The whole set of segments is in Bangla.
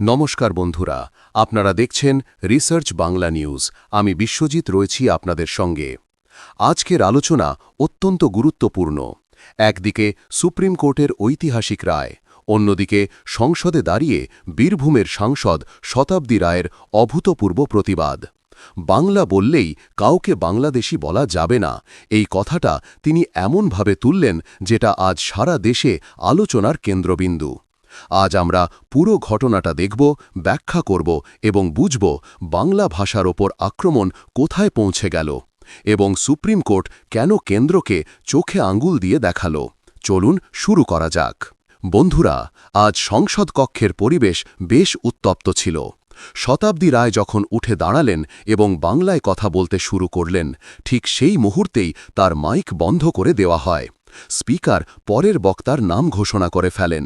নমস্কার বন্ধুরা, আপনারা দেখছেন রিসার্চ বাংলা নিউজ। আমি বিশ্বজিৎ রয়েছি আপনাদের সঙ্গে। আজকের আলোচনা অত্যন্ত গুরুত্বপূর্ণ। একদিকে সুপ্রিম কোর্টের ঐতিহাসিক রায়, অন্যদিকে সংসদে দাঁড়িয়ে বীরভূমের সাংসদ শতাব্দী রায়ের অভূতপূর্ব প্রতিবাদ। বাংলা বললেই কাউকে বাংলাদেশি বলা যাবে না। এই কথাটা তিনি এমনভাবে তুললেন যেটা আজ সারা দেশে আলোচনার কেন্দ্রবিন্দু। আজ আমরা পুরো ঘটনাটা দেখব, ব্যাখ্যা করব এবং বুঝব বাংলা ভাষার ওপর আক্রমণ কোথায় পৌঁছে গেল এবং সুপ্রিম কোর্ট কেন কেন্দ্রকে চোখে আঙ্গুল দিয়ে দেখাল। চলুন শুরু করা যাক। বন্ধুরা, আজ সংসদ কক্ষের পরিবেশ বেশ উত্তপ্ত ছিল। শতাব্দী রায় যখন উঠে দাঁড়ালেন এবং বাংলায় কথা বলতে শুরু করলেন, ঠিক সেই মুহূর্তেই তার মাইক বন্ধ করে দেওয়া হয়। স্পিকার পরের বক্তার নাম ঘোষণা করে ফেলেন।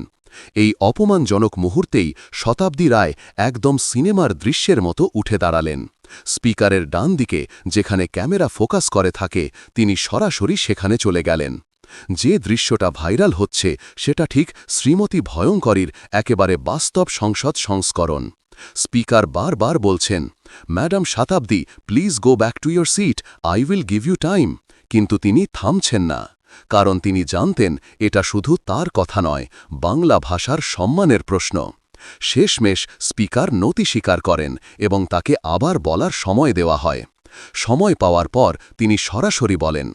এই অপমানজনক মুহূর্তেই শতাব্দী রায় একদম সিনেমার দৃশ্যের মতো উঠে দাঁড়ালেন। স্পিকারের ডান দিকে যেখানে ক্যামেরা ফোকাস করে থাকে, তিনি সরাসরি সেখানে চলে গেলেন। যে দৃশ্যটা ভাইরাল হচ্ছে, সেটা ঠিক শ্রীমতী ভয়ঙ্করীর একেবারে বাস্তব সংসদ সংস্করণ। স্পিকার বারবার বলছেন, madam Shatabdi, please go back to your seat, I will give you time. কিন্তু তিনি থামছেন না। কারণ তিনি জানতেন এটা শুধু তার কথা নয়, বাংলা ভাষার সম্মানের প্রশ্ন। শেষমেশ স্পিকার নতি স্বীকার করেন এবং তাকে আবার বলার সময় দেওয়া হয়। সময় পাওয়ার পর তিনি সরাসরি বলেন,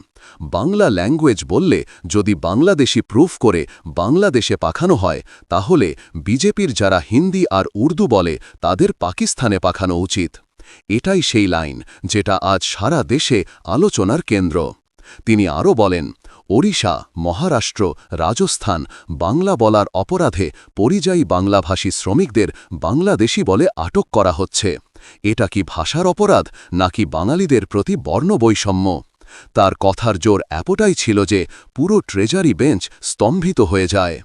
বাংলা ল্যাঙ্গুয়েজ বললে যদি বাংলাদেশি প্রুফ করে বাংলাদেশে পাঠানো হয়, তাহলে বিজেপির যারা হিন্দি আর উর্দু বলে তাদের পাকিস্তানে পাঠানো উচিত। এটাই সেই লাইন যেটা আজ সারা দেশে আলোচনার কেন্দ্র। তিনি আরও বলেন ওড়িশা, মহারাষ্ট্র, রাজস্থান, বাংলা বলার অপরাধে পরিযায়ী বাংলাভাষী শ্রমিকদের বাংলাদেশি বলে আটক করা হচ্ছে। এটা কি ভাষার অপরাধ, নাকি বাঙালিদের প্রতি বর্ণবৈষম্য? তার কথার জোর এতটাই ছিল যে পুরো ট্রেজারি বেঞ্চ স্তম্ভিত হয়ে যায়।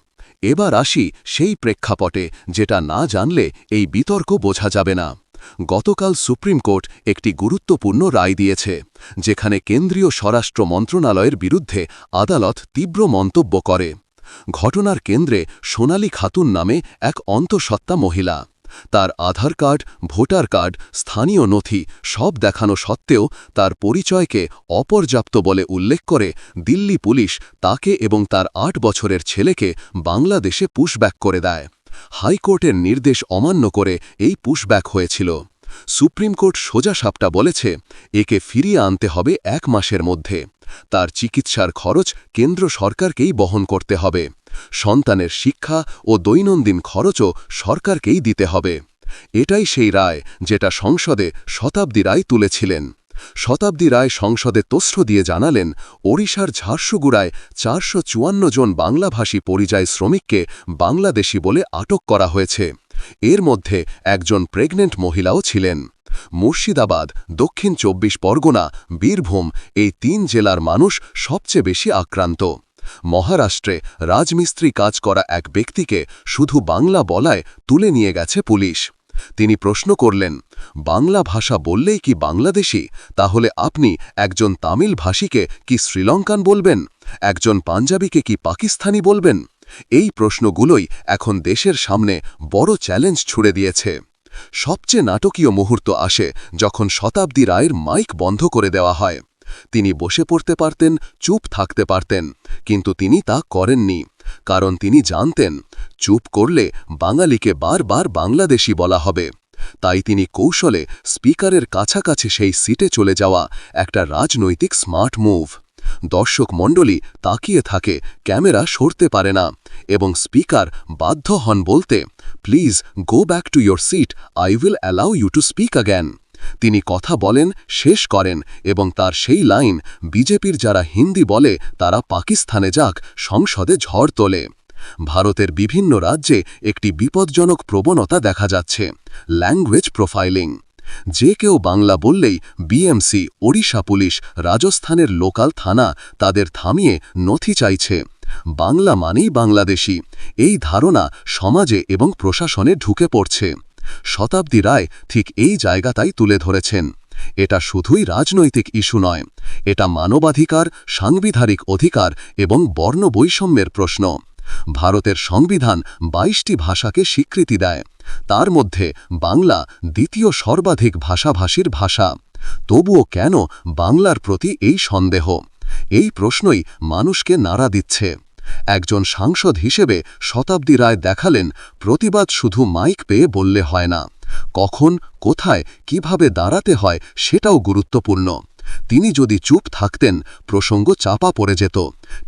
এবার আসি সেই প্রেক্ষাপটে, যেটা না জানলে এই বিতর্ক বোঝা যাবে না। গতকাল সুপ্রিম কোর্ট একটি গুরুত্বপূর্ণ রায় দিয়েছে, যেখানে কেন্দ্রীয় স্বরাষ্ট্র মন্ত্রণালয়ের বিরুদ্ধে আদালত তীব্র মন্তব্য করে। ঘটনার কেন্দ্রে সোনালী খাতুন নামে এক অন্তঃসত্ত্বা মহিলা। তার আধার কার্ড, ভোটার কার্ড, স্থানীয় নথি সব দেখানো সত্ত্বেও তার পরিচয়কে অপর্যাপ্ত বলে উল্লেখ করে দিল্লি পুলিশ তাকে এবং তার আট বছরের ছেলেকে বাংলাদেশে পুশব্যাক করে দেয়। হাইকোর্টের নির্দেশ অমান্য করে এই পুশব্যাক হয়েছিল। সুপ্রিম কোর্ট সোজা সাপটা বলেছে, একে ফিরিয়ে আনতে হবে এক মাসের মধ্যে। তার চিকিৎসার খরচ কেন্দ্র সরকারকেই বহন করতে হবে। সন্তানের শিক্ষা ও দৈনন্দিন খরচও সরকারকেই দিতে হবে। এটাই সেই রায় যেটা সংসদে শতাব্দী রায় তুলেছিলেন। শতাব্দী রায় সংসদে তস্র দিয়ে জানালেন, ওড়িশার ঝারসুগুড়ায় চারশো চুয়ান্ন জন বাংলাভাষী পরিযায়ী শ্রমিককে বাংলাদেশি বলে আটক করা হয়েছে। এর মধ্যে একজন প্রেগনেন্ট মহিলাও ছিলেন। মুর্শিদাবাদ, দক্ষিণ চব্বিশ পরগনা, বীরভূম এই তিন জেলার মানুষ সবচেয়ে বেশি আক্রান্ত। মহারাষ্ট্রে রাজমিস্ত্রি কাজ করা এক ব্যক্তিকে শুধু বাংলা বলায় তুলে নিয়ে গেছে পুলিশ। তিনি প্রশ্ন করলেন, বাংলা ভাষা বললেই কি বাংলাদেশি? তাহলে আপনি একজন তামিল ভাষীকে কি শ্রীলঙ্কান বলবেন? একজন পাঞ্জাবিকে কি পাকিস্তানি বলবেন? এই প্রশ্নগুলোই এখন দেশের সামনে বড় চ্যালেঞ্জ ছুড়ে দিয়েছে। সবচেয়ে নাটকীয় মুহূর্ত আসে যখন শতাব্দী রায়ের মাইক বন্ধ করে দেওয়া হয়। তিনি বসে পড়তে পারতেন, চুপ থাকতে পারতেন, কিন্তু তিনি তা করেননি। কারণ তিনি জানতেন, চুপ করলে বাঙালিকে বারবার বাংলাদেশি বলা হবে। তাই তিনি কৌশলে স্পিকারের কাছাকাছি সেই সিটে চলে যাওয়া একটা রাজনৈতিক স্মার্ট মুভ। দর্শক মণ্ডলী তাকিয়ে থাকে, ক্যামেরা সরতে পারে না এবং স্পিকার বাধ্য হন বলতে, please go back to your seat, I will allow you to speak again তিনি কথা বলেন, শেষ করেন এবং তার সেই লাইন, বিজেপির যারা হিন্দি বলে তারা পাকিস্তানে যাক, সংসদে ঝড় তোলে। ভারতের বিভিন্ন রাজ্যে একটি বিপজ্জনক প্রবণতা দেখা যাচ্ছে ল্যাঙ্গুয়েজ প্রোফাইলিং যে কেউ বাংলা বললেই বিএমসি ওড়িশা পুলিশ, রাজস্থানের লোকাল থানা তাদের থামিয়ে নথি চাইছে। বাংলা মানেই বাংলাদেশি। এই ধারণা সমাজে এবং প্রশাসনে ঢুকে পড়ছে। শতাব্দী রায় ঠিক এই জায়গাটাই তুলে ধরেছেন। এটা শুধুই রাজনৈতিক ইস্যু নয়, এটা মানবাধিকার, সাংবিধানিক অধিকার এবং বর্ণবৈষম্যের প্রশ্ন। ভারতের সংবিধান বাইশটি ভাষাকে স্বীকৃতি দেয়, তার মধ্যে বাংলা দ্বিতীয় সর্বাধিক ভাষাভাষীর ভাষা। তবুও কেন বাংলার প্রতি এই সন্দেহ? এই প্রশ্নই মানুষকে নাড়া দিচ্ছে। একজন সাংসদ হিসেবে শতাব্দী রায় দেখালেন, প্রতিবাদ শুধু মাইক পেয়ে বললে হয় না। কখন, কোথায়, কীভাবে দাঁড়াতে হয় সেটাও গুরুত্বপূর্ণ। তিনি যদি চুপ থাকতেন, প্রসঙ্গ চাপা পড়ে যেত,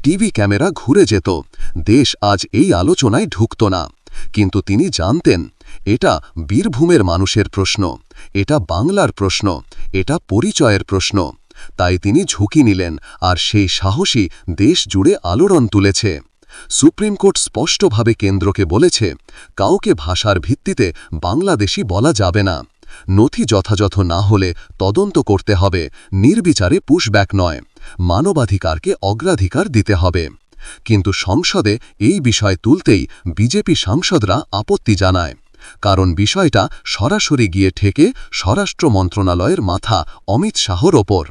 টিভি ক্যামেরা ঘুরে যেত, দেশ আজ এই আলোচনায় ঢুকত না। কিন্তু তিনি জানতেন, এটা বীরভূমের মানুষের প্রশ্ন, এটা বাংলার প্রশ্ন, এটা পরিচয়ের প্রশ্ন। তাই তিনি ঝুঁকি নিলেন আর সেই সাহসী দেশ জুড়ে আলোড়ন তুলেছে। সুপ্রিম কোর্ট স্পষ্টভাবে কেন্দ্রকে বলেছে, কাউকে ভাষার ভিত্তিতে বাংলাদেশি বলা যাবে না। নথি যথাযথ না হলে তদন্ত করতে হবে, নির্বিচারে পুশব্যাক নয়। মানবাধিকারকে অগ্রাধিকার দিতে হবে। কিন্তু সংসদে এই বিষয় তুলতেই বিজেপি সাংসদরা আপত্তি জানায়। কারণ বিষয়টা সরাসরি গিয়ে ঠেকে স্বরাষ্ট্র মন্ত্রণালয়ের মাথা অমিত শাহর ওপর।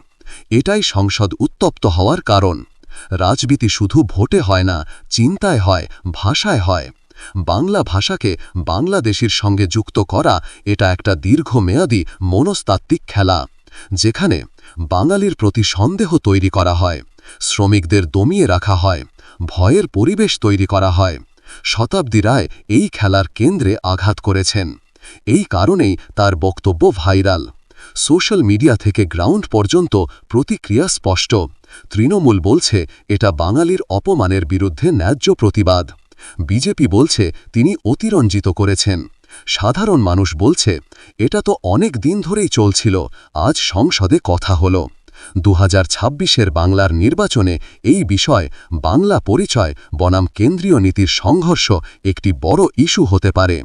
এটাই সংসদ উত্তপ্ত হওয়ার কারণ। রাজনীতি শুধু ভোটে হয় না, চিন্তায় হয়, ভাষায় হয়। বাংলা ভাষাকে বাংলাদেশের সঙ্গে যুক্ত করা এটা একটা দীর্ঘমেয়াদী মনস্তাত্ত্বিক খেলা, যেখানে বাঙালির প্রতি সন্দেহ তৈরি করা হয়, শ্রমিকদের দমিয়ে রাখা হয়, ভয়ের পরিবেশ তৈরি করা হয়। শতাব্দী রায় এই খেলার কেন্দ্রে আঘাত করেছেন। এই কারণেই তার বক্তব্য ভাইরাল। সোশ্যাল মিডিয়া থেকে গ্রাউন্ড পর্যন্ত প্রতিক্রিয়া স্পষ্ট। তৃণমূল বলছে, এটা বাঙালির অপমানের বিরুদ্ধে ন্যায্য প্রতিবাদ। বিজেপি বলছে, তিনি অতিরঞ্জিত করেছেন। সাধারণ মানুষ বলছে, এটা তো অনেক দিন ধরেই চলছিল, আজ সংসদে কথা হল। দু হাজার বাংলার নির্বাচনে এই বিষয়, বাংলা পরিচয়, বনাম কেন্দ্রীয় নীতির সংঘর্ষ একটি বড় ইস্যু হতে পারে।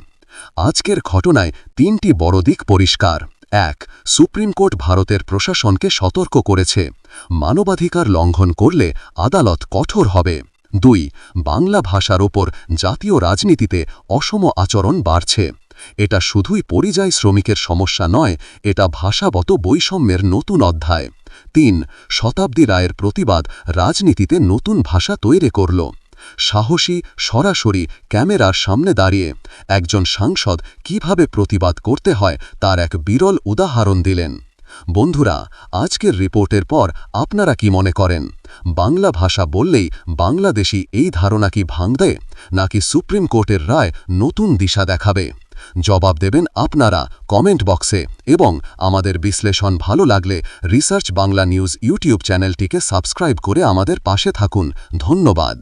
আজকের ঘটনায় তিনটি বড় দিক পরিষ্কার। এক, সুপ্রিম কোর্ট ভারতের প্রশাসনকে সতর্ক করেছে। মানবাধিকার লঙ্ঘন করলে আদালত কঠোর হবে। দুই, বাংলা ভাষার ওপর জাতীয় রাজনীতিতে অসম আচরণ বাড়ছে। এটা শুধুই পরিযায়ী শ্রমিকের সমস্যা নয়, এটা ভাষাগত বৈষম্যের নতুন অধ্যায়। তিন, শতাব্দী রায়ের প্রতিবাদ রাজনীতিতে নতুন ভাষা তৈরি করল। সাহসী সরাসরি ক্যামেরার সামনে দাঁড়িয়ে একজন সাংসদ কীভাবে প্রতিবাদ করতে হয় তার এক বিরল উদাহরণ দিলেন। বন্ধুরা, আজকের রিপোর্টের পর আপনারা কি মনে করেন? বাংলা ভাষা বললেই বাংলাদেশি এই ধারণা কি ভাঙবে, নাকি সুপ্রিম কোর্টের রায় নতুন দিশা দেখাবে? জবাব দেবেন আপনারা কমেন্ট বক্সে এবং আমাদের বিশ্লেষণ ভালো লাগলে রিসার্চ বাংলা নিউজ ইউটিউব চ্যানেলটিকে সাবস্ক্রাইব করে আমাদের পাশে থাকুন। ধন্যবাদ।